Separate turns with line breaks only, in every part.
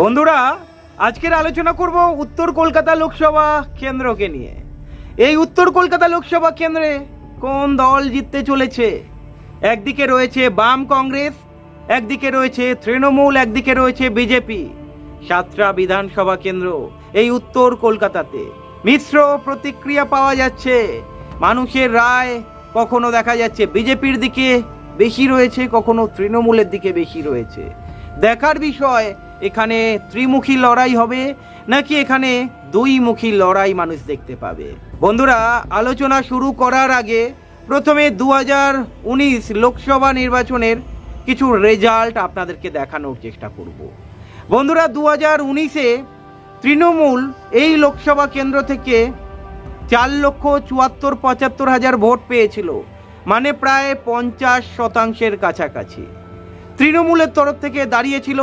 বন্ধুরা, আজকের আলোচনা করব উত্তর কলকাতা লোকসভা কেন্দ্রকে নিয়ে। এই উত্তর কলকাতা লোকসভা কেন্দ্রে কোন দল জিততে চলেছে? একদিকে রয়েছে বাম কংগ্রেস, একদিকে রয়েছে তৃণমূল, একদিকে রয়েছে বিজেপি। সাতটা বিধানসভা কেন্দ্র এই উত্তর কলকাতাতে। মিশ্র প্রতিক্রিয়া পাওয়া যাচ্ছে। মানুষের রায় কখনো দেখা যাচ্ছে বিজেপির দিকে বেশি রয়েছে, কখনো তৃণমূলের দিকে বেশি রয়েছে। দেখার বিষয়, এখানে ত্রিমুখী লড়াই হবে, নাকি এখানে দুইমুখী লড়াই মানুষ দেখতে পাবে? বন্ধুরা, আলোচনা শুরু করার আগে প্রথমে দু লোকসভা নির্বাচনের কিছু রেজাল্ট আপনাদেরকে দেখানোর চেষ্টা করব। বন্ধুরা দু হাজার উনিশে তৃণমূল এই লোকসভা কেন্দ্র থেকে চার লক্ষ চুয়াত্তর পঁচাত্তর হাজার ভোট পেয়েছিল মানে প্রায় পঞ্চাশ শতাংশের কাছাকাছি। তৃণমূলের তরফ থেকে দাঁড়িয়েছিল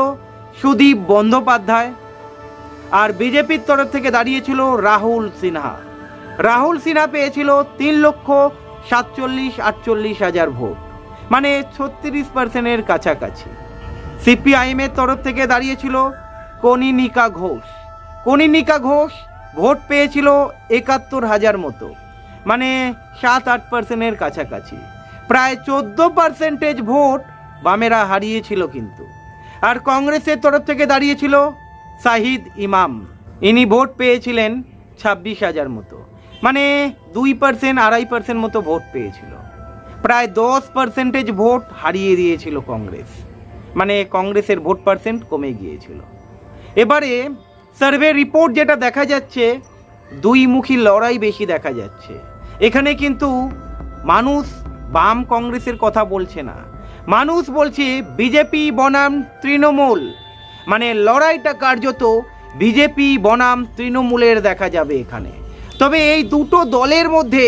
সুদীপ বন্দ্যোপাধ্যায় আর বিজেপির তরফ থেকে দাঁড়িয়েছিল রাহুল সিনহা। রাহুল সিনহা পেয়েছিল তিন লক্ষ সাতচল্লিশ আটচল্লিশ হাজার ভোট মানে ছত্রিশ পার্সেন্টের কাছাকাছি। সিপিআইএমের তরফ থেকে দাঁড়িয়েছিল কনিনিকা ঘোষ। কনিনিকা ঘোষ ভোট পেয়েছিল একাত্তর হাজার মতো মানে সাত আট পার্সেন্টের কাছাকাছি। প্রায় চোদ্দ পার্সেন্টেজ ভোট বামেরা হারিয়েছিল কিন্তু। আর কংগ্রেসের তরফ থেকে দাঁড়িয়েছিল সাহিদ ইমাম। ইনি ভোট পেয়েছিলেন ছাব্বিশ হাজার মতো। মানে দুই পার্সেন্ট আড়াই পার্সেন্ট মতো ভোট পেয়েছিল। প্রায় দশ পার্সেন্টেজ ভোট হারিয়ে দিয়েছিল কংগ্রেস। মানে কংগ্রেসের ভোট পার্সেন্ট কমে গিয়েছিল। এবারে সার্ভে রিপোর্ট যেটা দেখা যাচ্ছে দুইমুখী লড়াই বেশি দেখা যাচ্ছে। এখানে কিন্তু মানুষ বাম কংগ্রেসের কথা বলছে না। মানুষ বলছে বিজেপি বনাম তৃণমূল। মানে লড়াইটা কার্যত বিজেপি বনাম তৃণমূলের দেখা যাবে এখানে। তবে এই দুটো দলের মধ্যে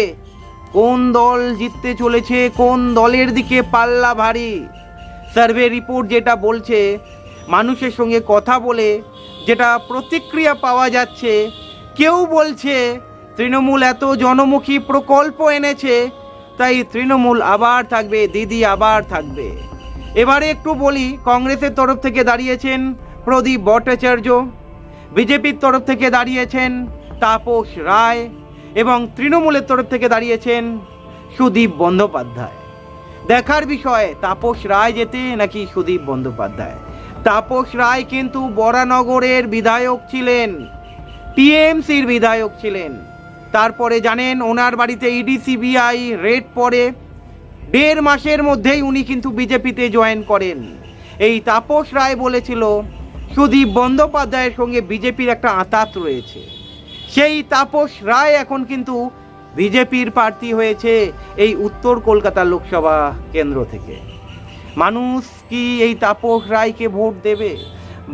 কোন দল জিততে চলেছে, কোন দলের দিকে পাল্লা ভারী? সার্ভে রিপোর্ট যেটা বলছে, মানুষের সঙ্গে কথা বলে যেটা প্রতিক্রিয়া পাওয়া যাচ্ছে, কেউ বলছে তৃণমূল এত জনমুখী প্রকল্প এনেছে তাই তৃণমূল আবার থাকবে, দিদি আবার থাকবে। এবারে একটু বলি, কংগ্রেসের তরফ থেকে দাঁড়িয়েছেন প্রদীপ ভট্টাচার্য, বিজেপির তরফ থেকে দাঁড়িয়েছেন তাপস রায় এবং তৃণমূলের তরফ থেকে দাঁড়িয়েছেন সুদীপ বন্দ্যোপাধ্যায়। দেখার বিষয়, তাপস রায় যেতে নাকি সুদীপ বন্দ্যোপাধ্যায়? তাপস রায় কিন্তু বরানগরের বিধায়ক ছিলেন, টিএমসির বিধায়ক ছিলেন। তারপরে জানেন, ওনার বাড়িতে ইডি সিবিআই রেড পড়ে। দেড় মাসের মধ্যেই উনি কিন্তু বিজেপিতে জয়েন করেন। এই তাপস রায় বলেছিল, সুদীপ বন্দ্যোপাধ্যায়ের সঙ্গে বিজেপির একটা আঁতাত রয়েছে। সেই তাপস রায় এখন কিন্তু বিজেপির প্রার্থী হয়েছে এই উত্তর কলকাতা লোকসভা কেন্দ্র থেকে। মানুষ কি এই তাপস রায়কে ভোট দেবে?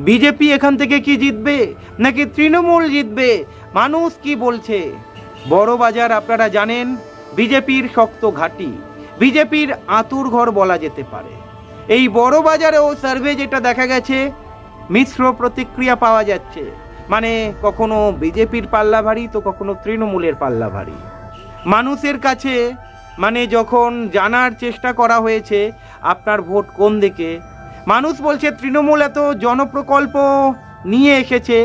বিজেপি এখান থেকে কি জিতবে? নাকি তৃণমূল জিতবে? মানুষ কি বলছে? বড় বাজার আপনারা জানেন, বিজেপির শক্ত ঘাঁটি। বিজেপির আতুর ঘর বলা যেতে পারে। এই বড় বাজারেও সার্ভে যেটা দেখা গেছে, মিশ্র প্রতিক্রিয়া পাওয়া যাচ্ছে। মানে কখনো বিজেপির পাল্লা ভারী তো কখনো তৃণমূলের পাল্লা ভারী মানুষের কাছে মানে যখন জানার চেষ্টা করা হয়েছে, আপনার ভোট কোন দিকে? মানুষ বলছে, তৃণমূল এত জনপ্রকল্প নিয়ে এসেছে,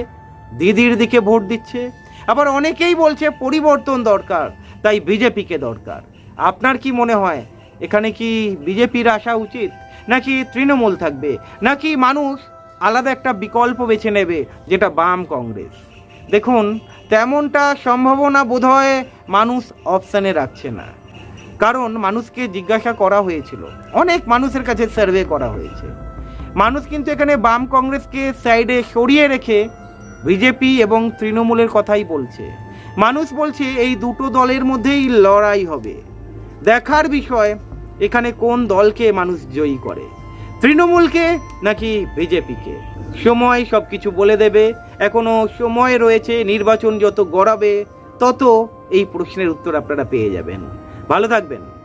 দিদির দিকে ভোট দিচ্ছে। আবার অনেকেই বলছে পরিবর্তন দরকার, তাই বিজেপিকে দরকার। আপনার কি মনে হয়, এখানে কি বিজেপির আসা উচিত? নাকি তৃণমূল থাকবে? নাকি মানুষ আলাদা একটা বিকল্প বেছে নেবে, যেটা বাম কংগ্রেস? দেখুন, তেমনটা সম্ভাবনা বোধহয় মানুষ অপশানে রাখছে না। কারণ মানুষকে জিজ্ঞাসা করা হয়েছিল। অনেক মানুষের কাছে সার্ভে করা হয়েছে। মানুষ কিন্তু এখানে বাম কংগ্রেসকে সাইডে সরিয়ে রেখে বিজেপি এবং তৃণমূলের কথাই বলছে। মানুষ বলছে এই দুটো দলের মধ্যেই লড়াই হবে। দেখার বিষয়, এখানে কোন দলকে মানুষ জয়ী করে? তৃণমূলকে নাকি বিজেপিকে? সময় সব কিছু বলে দেবে। এখনও সময় রয়েছে, নির্বাচন যত গড়াবে, তত এই প্রশ্নের উত্তর আপনারা পেয়ে যাবেন। ভালো থাকবেন।